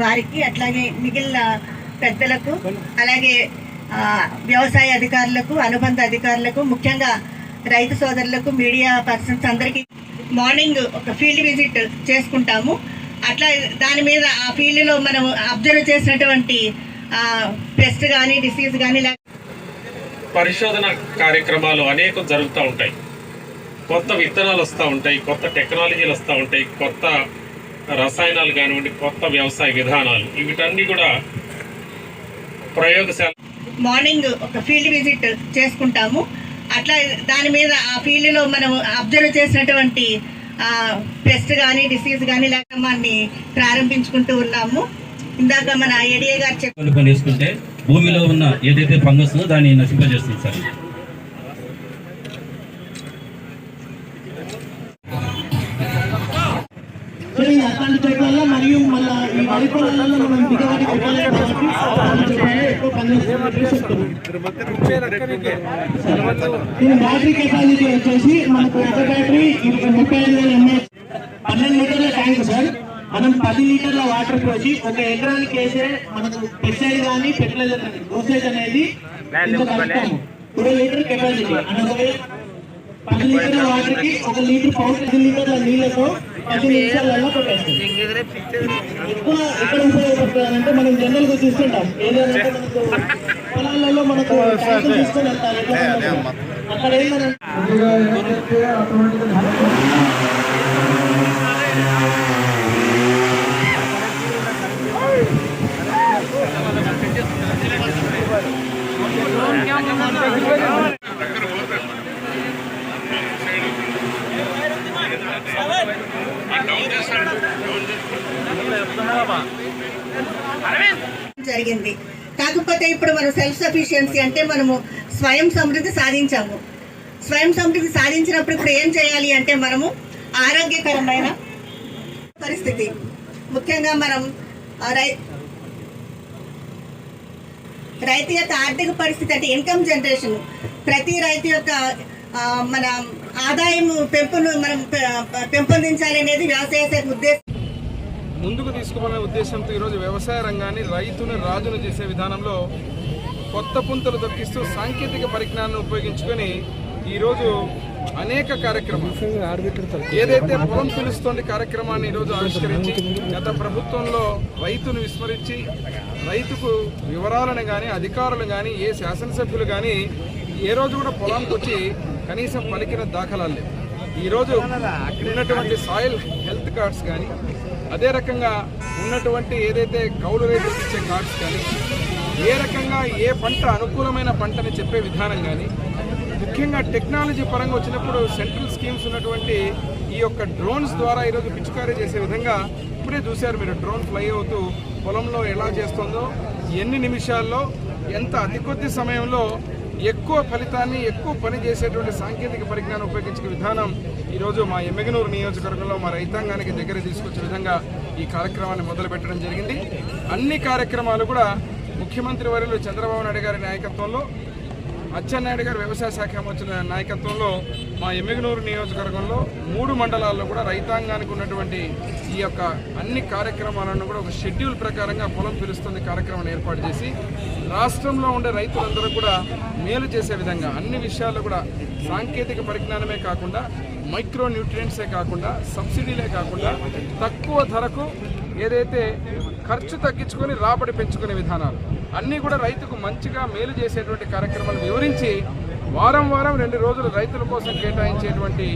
వారికి అట్లాగే మిగిలిన పెద్దలకు అలాగే వ్యవసాయ అధికారులకు అనుబంధ అధికారులకు ముఖ్యంగా రైతు సోదరులకు మీడియా పర్సన్స్ అందరికీ మార్నింగ్ ఒక ఫీల్డ్ విజిట్ చేసుకుంటాము. అట్లా దాని మీద ఆ ఫీల్డ్లో మనం అబ్జర్వ్ చేసినటువంటి పెస్ట్ కానీ డిసీజ్ కానీ పరిశోధన కార్యక్రమాలు అనేకం జరుగుతూ ఉంటాయి. కొత్త విత్తనాలు వస్తూ ఉంటాయి కొత్త టెక్నాలజీలు వస్తూ ఉంటాయి కొత్త రసాయనాలు కానివ్వండి కొత్త వ్యవసాయ విధానాలు. వీటన్నీ కూడా ప్రయోగశాల మార్నింగ్ ఒక ఫీల్డ్ విజిట్ చేసుకుంటాము. అట్లా దాని మీద ఆ ఫీల్డ్లో మనం అబ్జర్వ్ చేసినటువంటి పెస్ట్ కానీ డిసీజ్ కానీ కార్యక్రమాన్ని ప్రారంభించుకుంటూ ఉన్నాము. ఇందాక మన ఏడిఏ గారు వేసుకుంటే భూమిలో ఉన్న ఏదైతే ఫంగస్ దాన్ని నశింపజేస్తుంది సార్. బ్యాటరీ కెపాసిటీ వచ్చేసి మనకు ఒక బ్యాటరీ ఇప్పుడు ముప్పై ఐదు వేల ఎంఏహెచ్ పన్నెండు లీటర్ల ట్యాంక్ సార్ మనం పది లీటర్ల వాటర్ పోసి ఒక ఎకరానికి వేసే మనకు పెస్టైడ్ కానీ ఫెర్టిలైజర్ కానీ డోసేజ్ అనేది ఇంత లీటర్ కెపాసిటీ అనగా పది లీటర్ల వాటర్కి ఒక లీటర్ పౌడర్ పది లీటర్ల నీళ్ళతో పది నిమిషాలలో కొట్టేస్తాం ఎక్కువ ఎక్కడ మనం జనరల్గా చూస్తుంటాం. ఏదంటే మనకు పొలాలలో మనకు ట్యాంకులు తీసుకొని వెళ్తారు ఎట్లా ఉంటుంది? అక్కడ ఏంటంటే జరిగింది. కాకపోతే ఇప్పుడు మనం సెల్ఫ్ సఫిషియన్సీ అంటే మనము స్వయం సమృద్ధి సాధించాము. స్వయం సమృద్ధి సాధించినప్పుడు ఇప్పుడు ఏం చేయాలి అంటే మనము ఆరోగ్యకరమైన పరిస్థితి. ముఖ్యంగా మనం రై రైతు యొక్క ఆర్థిక పరిస్థితి అంటే ఇన్కమ్ జనరేషన్ ప్రతి రైతు యొక్క మన ఆదాయం పెంపును మనం పెంపొందించాలి అనేది వ్యవసాయ ముందుకు తీసుకుపోలే ఉద్దేశంతో ఈరోజు వ్యవసాయ రంగాన్ని రైతును రాజును చేసే విధానంలో కొత్త పుంతలు దొక్కిస్తూ సాంకేతిక పరిజ్ఞానాన్ని ఉపయోగించుకొని ఈరోజు అనేక కార్యక్రమాలు ఏదైతే పొలం పిలుస్తోంది కార్యక్రమాన్ని ఈరోజు ఆవిష్కరించి గత ప్రభుత్వంలో రైతును విస్మరించి రైతుకు వివరాలను కానీ అధికారులు కానీ ఏ శాసనసభ్యులు కానీ ఏ రోజు కూడా పొలానికి వచ్చి కనీసం పలికిన దాఖలాలు లేవు. ఈరోజు ఉన్నటువంటి సాయిల్ హెల్త్ కార్డ్స్ కానీ అదే రకంగా ఉన్నటువంటి ఏదైతే కౌలు రేట్లు ఇచ్చే కార్డ్స్ కానీ ఏ రకంగా ఏ పంట అనుకూలమైన పంటని చెప్పే విధానం కానీ ముఖ్యంగా టెక్నాలజీ పరంగా వచ్చినప్పుడు సెంట్రల్ స్కీమ్స్ ఉన్నటువంటి ఈ యొక్క డ్రోన్స్ ద్వారా ఈరోజు పిచికారీ చేసే విధంగా ఇప్పుడే చూశారు మీరు. డ్రోన్ ఫ్లై అవుతూ పొలంలో ఎలా చేస్తుందో ఎన్ని నిమిషాల్లో ఎంత అతి కొద్ది సమయంలో ఎక్కువ ఫలితాన్ని ఎక్కువ పని చేసేటువంటి సాంకేతిక పరిజ్ఞానం ఉపయోగించే విధానం ఈరోజు మా ఎమ్మెగనూరు నియోజకవర్గంలో మా రైతాంగానికి దగ్గర తీసుకొచ్చే విధంగా ఈ కార్యక్రమాన్ని మొదలుపెట్టడం జరిగింది. అన్ని కార్యక్రమాలు కూడా ముఖ్యమంత్రి వర్యులు చంద్రబాబు నాయుడు గారి నాయకత్వంలో అచ్చెన్నాయుడు గారు వ్యవసాయ శాఖ వచ్చిన నాయకత్వంలో మా ఎమ్మిగనూరు నియోజకవర్గంలో మూడు మండలాల్లో కూడా రైతాంగానికి ఉన్నటువంటి ఈ యొక్క అన్ని కార్యక్రమాలను కూడా ఒక షెడ్యూల్ ప్రకారంగా పొలం పిలుస్తుంది కార్యక్రమాన్ని ఏర్పాటు చేసి రాష్ట్రంలో ఉండే రైతులందరూ కూడా మేలు చేసే విధంగా అన్ని విషయాల్లో కూడా సాంకేతిక పరిజ్ఞానమే కాకుండా మైక్రో న్యూట్రియంట్సే కాకుండా సబ్సిడీలే కాకుండా తక్కువ ధరకు ఏదైతే ఖర్చు తగ్గించుకొని రాబడి పెంచుకునే విధానాలు అన్నీ కూడా రైతుకు మంచిగా మేలు చేసేటువంటి కార్యక్రమాలు వివరించి వారం వారం రెండు రోజులు రైతుల కోసం కేటాయించేటువంటి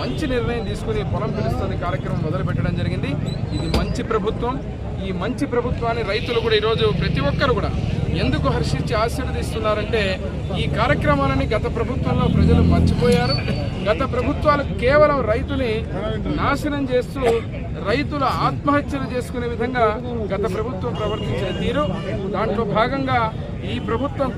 మంచి నిర్ణయం తీసుకుని పొలం పిలుస్తుంది కార్యక్రమం మొదలుపెట్టడం జరిగింది. ఇది మంచి ప్రభుత్వం. ఈ మంచి ప్రభుత్వాన్ని రైతులు కూడా ఈరోజు ప్రతి ఒక్కరు కూడా ఎందుకు హర్షించి ఆశీర్వదిస్తున్నారంటే ఈ కార్యక్రమాలని గత ప్రభుత్వంలో ప్రజలు మర్చిపోయారు. గత ప్రభుత్వాలు కేవలం రైతుని నాశనం చేస్తూ రైతుల ఆత్మహత్యలు చేసుకునే విధంగా గత ప్రభుత్వం ప్రవర్తించిన తీరు. దాంట్లో భాగంగా ఈ ప్రభుత్వం